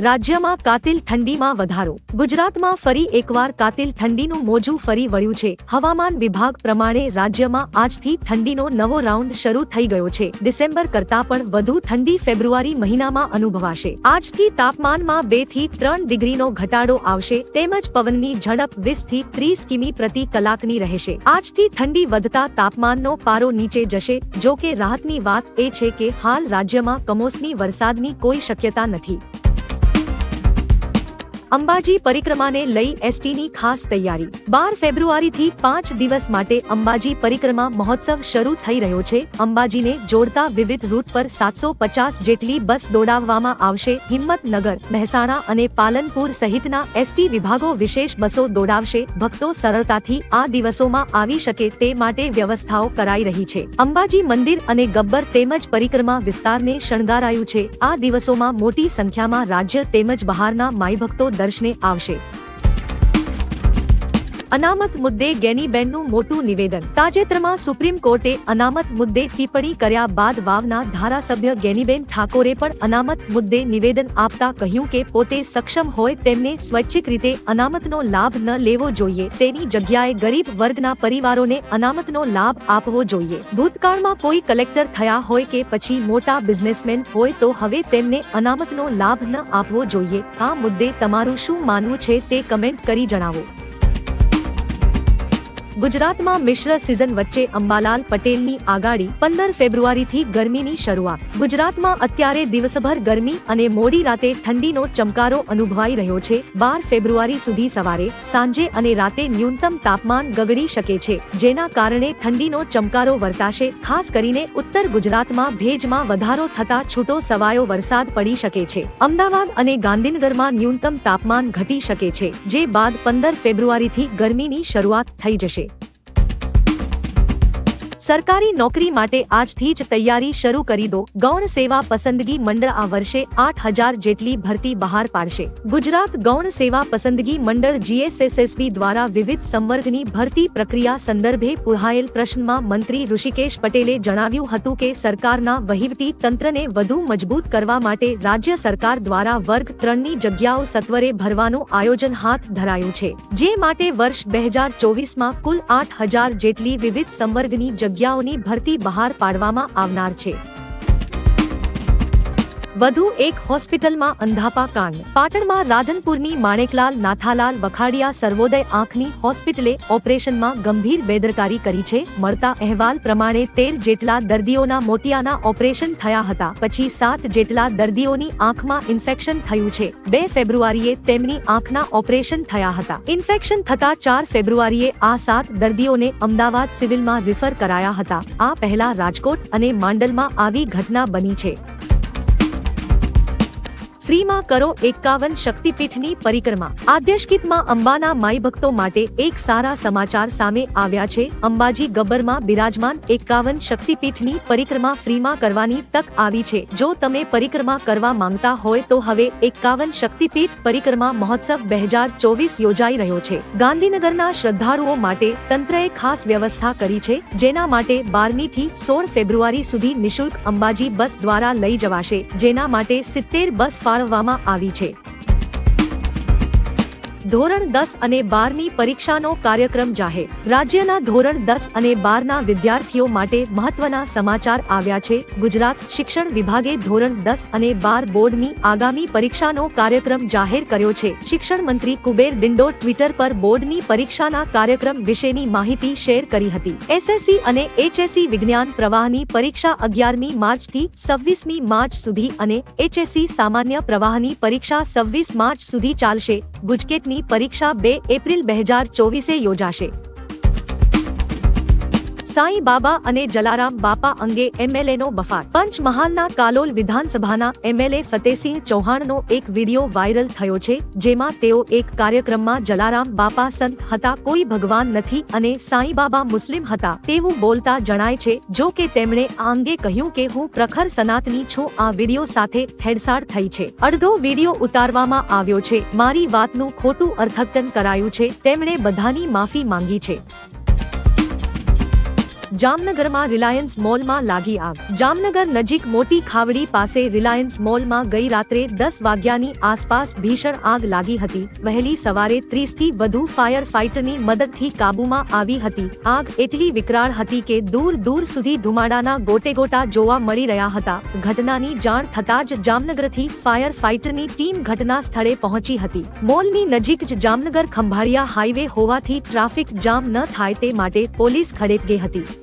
રાજ્યમાં કાતિલ ઠંડીમાં વધારો. ગુજરાતમાં ફરી એકવાર કાતિલ ઠંડીનું મોજું ફરી વળ્યું છે. હવામાન વિભાગ પ્રમાણે રાજ્યમાં આજથી ઠંડીનો નવો રાઉન્ડ શરૂ થઈ ગયો છે. ડિસેમ્બર કરતાં પણ વધુ ઠંડી ફેબ્રુઆરી મહિનામાં અનુભવાશે. આજથી તાપમાનમાં બેથી ત્રણ ડિગ્રીનો ઘટાડો આવશે. તેમજ પવનની ઝડપ વીસથી ત્રીસ કિમી પ્રતિ કલાકની રહેશે. આજથી ઠંડી વધતા તાપમાનનો પારો નીચે જશે. જો કે રાહતની વાત એ છે કે હાલ રાજ્યમાં કમોસમી વરસાદની કોઈ શક્યતા નથી. અંબાજી પરિક્રમાને લઈ એસટીની ખાસ તૈયારી. બાર ફેબ્રુઆરીથી પાંચ દિવસ માટે અંબાજી પરિક્રમા મહોત્સવ શરૂ થઈ રહ્યો છે. અંબાજીને જોડતા વિવિધ રૂટ પર સાતસો પચાસ જેટલી બસ દોડાવવામાં આવશે. હિંમતનગર, મહેસાણા અને પાલનપુર સહિતના એસટી વિભાગો વિશેષ બસો દોડાવશે. ભક્તો સરળતાથી આ દિવસોમાં આવી શકે તે માટે વ્યવસ્થાઓ કરાઈ રહી છે. અંબાજી મંદિર અને ગબ્બર તેમજ પરિક્રમા વિસ્તારને શણગારાયું છે. આ દિવસોમાં મોટી સંખ્યામાં રાજ્ય તેમજ બહારના માઈ ભક્તો દર્શને આવશે. અનામત મુદ્દે ગેનીબેનનું મોટું નિવેદન. તાજેતરમાં સુપ્રીમ કોર્ટે અનામત મુદ્દે ટિપ્પણી કર્યા બાદ વાવના ધારાસભ્ય ગેનીબેન ઠાકોરે પણ અનામત મુદ્દે નિવેદન આપતા કહ્યું કે પોતે સક્ષમ હોય તેમને સ્વૈચ્છિક રીતે અનામતનો લાભ ન લેવો જોઈએ. તેની જગ્યાએ ગરીબ વર્ગના પરિવારોને અનામતનો લાભ આપવો જોઈએ. ભૂતકાળમાં કોઈ કલેક્ટર થયા હોય કે પછી મોટા બિઝનેસમેન હોય તો હવે તેમને અનામતનો લાભ ન આપવો જોઈએ. આ મુદ્દે તમારું શું માનવું છે તે કમેન્ટ કરી જણાવો. ગુજરાતમાં મિશ્ર સિઝન વચ્ચે અંબાલાલ પટેલની આગાડી પંદર ફેબ્રુઆરીથી ગરમીની શરૂઆત. ગુજરાતમાં અત્યારે દિવસભર ગરમી અને મોડી રાતે ઠંડીનો ચમકારો અનુભવાઈ રહ્યો છે. બાર ફેબ્રુઆરી સુધી સવારે, સાંજે અને રાતે ન્યૂનતમ તાપમાન ગગડી શકે છે, જેના કારણે ઠંડીનો ચમકારો વર્તાશે. ખાસ કરીને ઉત્તર ગુજરાતમાં ભેજમાં વધારો થતા છૂટો સવાયો વરસાદ પડી શકે છે. અમદાવાદ અને ગાંધીનગરમાં ન્યૂનતમ તાપમાન ઘટી શકે છે, જે બાદ પંદર ફેબ્રુઆરીથી ગરમીની શરૂઆત થઈ જશે. day. સરકારી નોકરી માટે આજથી જ તૈયારી શરૂ કરી દો. ગૌણ સેવા પસંદગી મંડળ આ વર્ષે આઠ હજાર જેટલી ભરતી બહાર પાડશે. ગુજરાત ગૌણ સેવા પસંદગી મંડળ જીએસએસએસબી દ્વારા વિવિધ સંવર્ગની ભરતી પ્રક્રિયા સંદર્ભે પુરાયેલ પ્રશ્નમાં મંત્રી ઋષિકેશ પટેલે જણાવ્યું હતું કે સરકારના વહીવટી તંત્રને વધુ મજબૂત કરવા માટે રાજ્ય સરકાર દ્વારા વર્ગ ત્રણની જગ્યાઓ સત્વરે ભરવાનું આયોજન હાથ ધરાયું છે. જે માટે વર્ષ બે હજાર ચોવીસમાં કુલ આઠ હજાર જેટલી વિવિધ સંવર્ગની જગ્યાઓની ભરતી બહાર પાડવામાં આવનાર છે. વધુ એક હોસ્પિટલમાં અંધાપા કાંડ. પાટણમાં રાધનપુરની માણેકલાલ નાથાલાલ વખાડિયા સર્વોદય આંખની હોસ્પિટલે ઓપરેશનમાં ગંભીર બેદરકારી કરી છે. મળતા અહેવાલ પ્રમાણે તેર જેટલા દર્દીઓના મોતિયાના ઓપરેશન થયા હતા. પછી સાત જેટલા દર્દીઓની આંખમાં ઇન્ફેક્શન થયું છે. બે ફેબ્રુઆરીએ તેમની આંખના ઓપરેશન થયા હતા. ઇન્ફેક્શન થતા ચાર ફેબ્રુઆરીએ આ સાત દર્દીઓને અમદાવાદ સિવિલમાં રિફર કરાયા હતા. આ પહેલા રાજકોટ અને માંડલમાં આવી ઘટના બની છે. ફ્રીમાં કરો એકાવન શક્તિપીઠની પરિક્રમા. આદ્યશકિતમાં અંબાના માઈ ભક્તો માટે એક સારા સમાચાર સામે આવ્યા છે. અંબાજી ગબ્બરમાં બિરાજમાન એકાવન શક્તિપીઠની પરિક્રમા ફ્રીમાં કરવાની તક આવી છે. જો તમે પરિક્રમા કરવા માંગતા હોય તો હવે એકાવન શક્તિપીઠ પરિક્રમા મહોત્સવ બે હજાર ચોવીસ યોજાઈ રહ્યો છે. ગાંધીનગરના શ્રદ્ધાળુઓ માટે તંત્રએ ખાસ વ્યવસ્થા કરી છે, જેના માટે બારમી થી સોળ ફેબ્રુઆરી સુધી નિશુલ્ક અંબાજી બસ દ્વારા લઈ જવાશે. જેના માટે સિત્તેર બસ ફાળવવામાં આવી છે. ધોરણ દસ અને બારની પરીક્ષાનો કાર્યક્રમ જાહેર. રાજ્યના ધોરણ દસ અને બારના વિદ્યાર્થીઓ માટે મહત્વના સમાચાર આવ્યા છે. ગુજરાત શિક્ષણ વિભાગે ધોરણ દસ અને બાર બોર્ડની આગામી પરીક્ષાનો કાર્યક્રમ જાહેર કર્યો છે. શિક્ષણ મંત્રી કુબેર ડિંડો ટ્વિટર પર બોર્ડની પરીક્ષાના કાર્યક્રમ વિશેની માહિતી શેર કરી હતી. એસએસસી અને એચએસસી વિજ્ઞાન પ્રવાહની પરીક્ષા અગિયારમી માર્ચથી છવ્વીસમી માર્ચ સુધી અને એચએસસી સામાન્ય પ્રવાહની પરીક્ષા છવ્વીસ માર્ચ સુધી ચાલશે. ગુજકેટની પરીક્ષા બે એપ્રિલ બે હજાર ચોવીસે યોજાશે. સાંઈ બાબા અને જલારામ બાપા અંગે એમએલએનો બફાટ. પંચમહાલના કાલોલ વિધાનસભાના એમએલએ ફતેસિંહ ચૌહાણનો એક વિડિયો વાયરલ થયો છે, જેમાં તેઓ એક કાર્યક્રમમાં જલારામ બાપા સંત હતા, કોઈ ભગવાન નથી અને સાંઈ બાબા મુસ્લિમ હતા. તેવું બોલતા જણાય છે, જો કે તેમણે આ અંગે કહ્યું કે હું પ્રખર સનાતની છું, આ વિડિયો સાથે હેડસાડ થઈ છે. અડધો વિડિયો ઉતારવામાં આવ્યો છે, મારી વાતનું ખોટું અર્થઘટન કરાયું છે, તેમણે બધાની માફી માંગી છે. જામનગરમાં રિલાયન્સ મોલમાં લાગી આગ. જામનગર નજીક મોટી ખાવડી પાસે રિલાયન્સ મોલમાં ગઈ રાત્રે દસ વાગ્યાની આસપાસ ભીષણ આગ લાગી હતી. વહેલી સવારે ત્રીસથી વધુ ફાયર ફાઇટરની મદદથી કાબૂમાં આવી હતી. આગ એટલી વિકરાળ હતી કે દૂર દૂર સુધી ધુમાડાના ગોટેગોટા જોવા મળી રહ્યા હતા. ઘટનાની જાણ થતાં જ જામનગરથી ફાયર ફાઇટરની ટીમ ઘટના સ્થળે પહોંચી હતી. મોલની નજીક જ જામનગર ખંભાળિયા હાઈવે હોવાથી ટ્રાફિક જામ ન થાય તે માટે પોલીસ ખડેપ ગઈ હતી.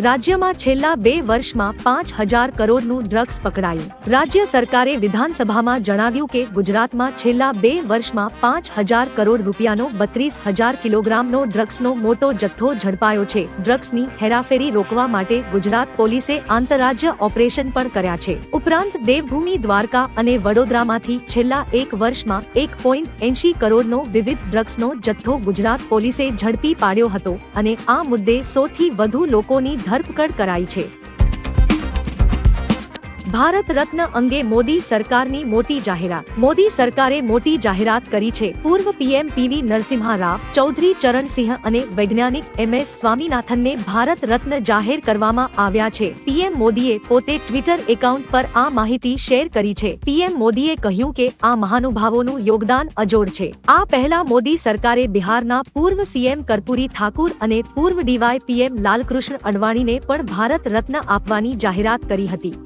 રાજ્યમાં છેલ્લા બે વર્ષમાં પાંચ હજાર કરોડનું ડ્રગ્સ પકડાયું. રાજ્ય સરકારે વિધાનસભામાં જણાવ્યું કે ગુજરાતમાં છેલ્લા બે વર્ષમાં પાંચ હજાર કરોડ રૂપિયાનો બત્રીસ હજાર કિલોગ્રામનો ડ્રગ્સનો મોટો જથ્થો ઝડપાયો છે. ડ્રગ્સની હેરાફેરી રોકવા માટે ગુજરાત પોલીસે આંતરરાજ્ય ઓપરેશન પણ કર્યા છે. ઉપરાંત દેવભૂમિ દ્વારકા અને વડોદરામાંથી છેલ્લા એક વર્ષમાં એક પોઈન્ટ એંશી કરોડનો વિવિધ ડ્રગ્સનો જથ્થો ગુજરાત પોલીસે ઝડપી પાડ્યો હતો અને આ મુદ્દે સોથી વધુ લોકોની ધરપકડ કરાઈ છે. ભારત રત્ન અંગે મોદી સરકારની મોટી જાહેરાત. મોદી સરકારે મોટી જાહેરાત કરી છે. પૂર્વ પીએમ પીવી નરસિંહા રાવ ચૌધરી ચરણસિંહ અને વૈજ્ઞાનિક એમ એસ સ્વામીનાથનને ભારત રત્ન જાહેર કરવામાં આવ્યા છે. પીએમ મોદીએ પોતે ટ્વિટર એકાઉન્ટ પર આ માહિતી શેર કરી છે. પીએમ મોદીએ કહ્યું કે આ મહાનુભાવોનું યોગદાન અજોડ છે. આ પહેલા મોદી સરકારે બિહારના પૂર્વ સીએમ કર્પૂરી ઠાકુર અને પૂર્વ ડીવાય પીએમ લાલકૃષ્ણ અડવાણીને પણ ભારત રત્ન આપવાની જાહેરાત કરી હતી.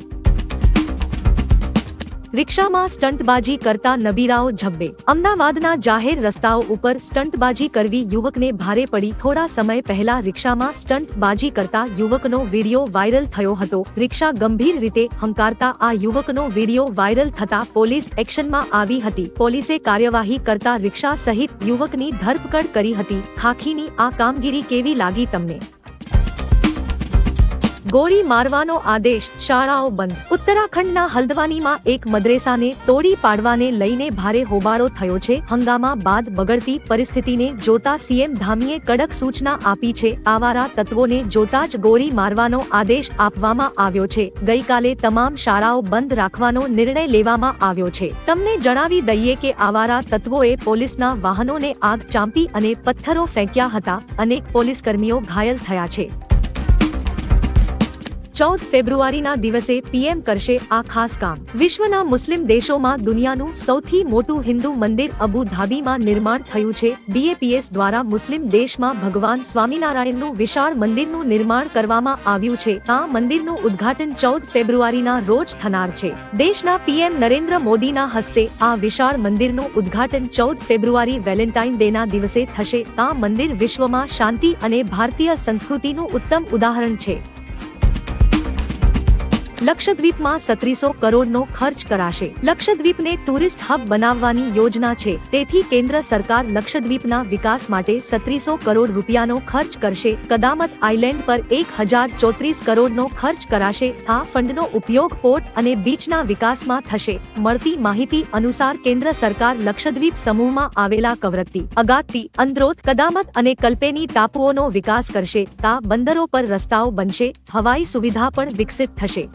રિક્ષામાં સ્ટંટબાજી કરતા નબીરાઓ ઝબ્બે. અમદાવાદના જાહેર રસ્તાઓ ઉપર સ્ટંટબાજી કરવી યુવકને ભારે પડી. થોડા સમય પહેલા રિક્ષામાં સ્ટંટબાજી કરતા યુવકનો વીડિયો વાયરલ થયો હતો. રિક્ષા ગંભીર રીતે હંકારતા આ યુવકનો વીડિયો વાયરલ થતા પોલીસ એક્શનમાં આવી હતી. પોલીસે કાર્યવાહી કરતા રિક્ષા સહિત યુવકની ધરપકડ કરી હતી. ખાખીની આ કામગીરી કેવી લાગી તમને? ગોળી મારવાનો આદેશ શાળાઓ બંધ. ઉત્તરાખંડના હલ્દવાનીમાં એક મદ્રેસાને તોડી પાડવાને લઈને ભારે હોબાળો થયો છે. હંગામા બાદ બગડતી પરિસ્થિતિને જોતા સીએમ ધામીએ કડક સૂચના આપી છે. આવારા તત્વોને જોતા જ ગોળી મારવાનો આદેશ આપવામાં આવ્યો છે. ગઈકાલે તમામ શાળાઓ બંધ રાખવાનો નિર્ણય લેવામાં આવ્યો છે. તમને જણાવી દઈએ કે આવારા તત્વોએ પોલીસના વાહનોને આગ ચાંપી અને પથ્થરો ફેંક્યા હતા. અનેક પોલીસકર્મીઓ ઘાયલ થયા છે. ચૌદ ફેબ્રુઆરીના દિવસે પીએમ કરશે આ ખાસ કામ. વિશ્વના મુસ્લિમ દેશોમાં દુનિયાનું સૌથી મોટું હિન્દુ મંદિર અબુ ધાબીમાં નિર્માણ થયું છે. બીએપીએસ દ્વારા મુસ્લિમ દેશમાં ભગવાન સ્વામિનારાયણનું વિશાળ મંદિરનું નિર્માણ કરવામાં આવ્યું છે. આ મંદિરનું ઉદ્ઘાટન ચૌદ ફેબ્રુઆરીના રોજ થનાર છે. દેશના પીએમ નરેન્દ્ર મોદીના હસ્તે આ વિશાળ મંદિરનું ઉદ્ઘાટન ચૌદ ફેબ્રુઆરી વેલેન્ટાઇન ડેના દિવસે થશે. આ મંદિર વિશ્વમાં શાંતિ અને ભારતીય સંસ્કૃતિનું ઉત્તમ ઉદાહરણ છે. લક્ષદ્વીપમાં સત્રીસો કરોડનો ખર્ચ કરાશે. લક્ષદ્વીપને ટુરિસ્ટ હબ બનાવવાની યોજના છે. તેથી કેન્દ્ર સરકાર લક્ષદ્વીપના વિકાસ માટે સત્રીસો કરોડ રૂપિયાનો ખર્ચ કરશે. કદામત આઇલેન્ડ પર એક હજાર ચોત્રીસ કરોડનો ખર્ચ કરાશે. આ ફંડનો ઉપયોગ પોર્ટ અને બીચના વિકાસમાં થશે. મળતી માહિતી અનુસાર કેન્દ્ર સરકાર લક્ષદ્વીપ સમૂહમાં આવેલા કવરત્તી, અગાત્તી, અંદ્રોત, કદામત અને કલ્પેની ટાપુઓનો વિકાસ કરશે. તા બંદરો પર રસ્તાઓ બનશે. હવાઈ સુવિધા પણ વિકસિત થશે.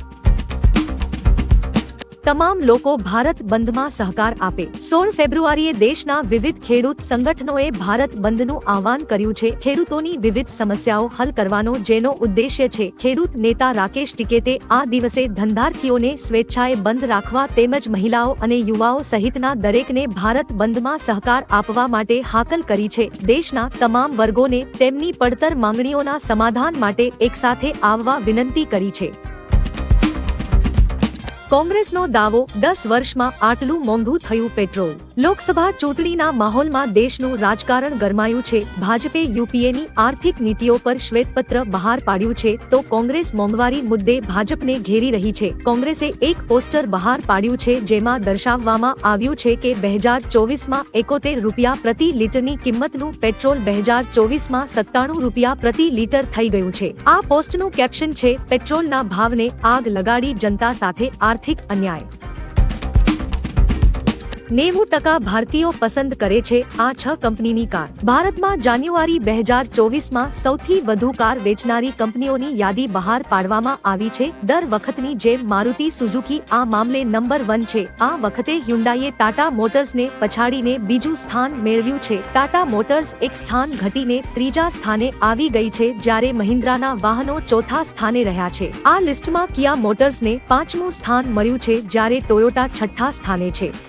તમામ લોકો ભારત બંધમાં સહકાર આપે. સોળ ફેબ્રુઆરીએ દેશના વિવિધ ખેડૂત સંગઠનોએ ભારત બંધનું આહવાન કર્યું છે. ખેડૂતોની વિવિધ સમસ્યાઓ હલ કરવાનો જેનો ઉદ્દેશ્ય છે. ખેડૂત નેતા રાકેશ ટિકેતે આ દિવસે ધંધાર્થીઓને સ્વેચ્છાએ બંધ રાખવા તેમજ મહિલાઓ અને યુવાઓ સહિતના દરેકને ભારત બંધમાં સહકાર આપવા માટે હાકલ કરી છે. દેશના તમામ વર્ગોને તેમની પડતર માંગણીઓના સમાધાન માટે એકસાથે આવવા વિનંતી કરી છે. કોંગ્રેસનો દાવો દસ વર્ષમાં આટલું મોંઘું થયું પેટ્રોલ. લોકસભા ચૂંટણીના માહોલમાં દેશનું રાજકારણ ગરમાયું છે. ભાજપે યુપીએની આર્થિક નીતિઓ પર શ્વેતપત્ર બહાર પાડ્યું છે તો કોંગ્રેસ મોંઘવારી મુદ્દે ભાજપને ઘેરી રહી છે. કોંગ્રેસે એક પોસ્ટર બહાર પાડ્યું છે જેમાં દર્શાવવામાં આવ્યું છે કે બે હજાર ચોવીસમાં એકોતેર રૂપિયા પ્રતિ લીટરની કિંમતનું પેટ્રોલ બે હજાર ચોવીસમાં સત્તાણું રૂપિયા પ્રતિ લીટર થઈ ગયું છે. આ પોસ્ટનું કેપ્શન છે, પેટ્રોલના ભાવને આગ લગાડી જનતા સાથે આર્થિક અન્યાય. નેવું ટકા ભારતીયો પસંદ કરે છે આ છ કંપનીની કાર. ભારતમાં જાન્યુઆરી બે હજાર ચોવીસમાં સૌથી વધુ કાર વેચનારી કંપનીઓની યાદી બહાર પાડવામાં આવી છે. દર વખતની જેમ મારુતિ સુઝુકી આ મામલે નંબર વન છે. આ વખતે હ્યુન્ડાઈએ ટાટા મોટર્સને પછાડીને બીજું સ્થાન મેળવ્યું છે. ટાટા મોટર્સ એક સ્થાન ઘટીને ત્રીજા સ્થાને આવી ગઈ છે જ્યારે મહિન્દ્રાના વાહનો ચોથા સ્થાને રહ્યા છે. આ લિસ્ટમાં કિયા મોટર્સને પાંચમું સ્થાન મળ્યું છે જ્યારે ટોયોટા છઠ્ઠા સ્થાને છે.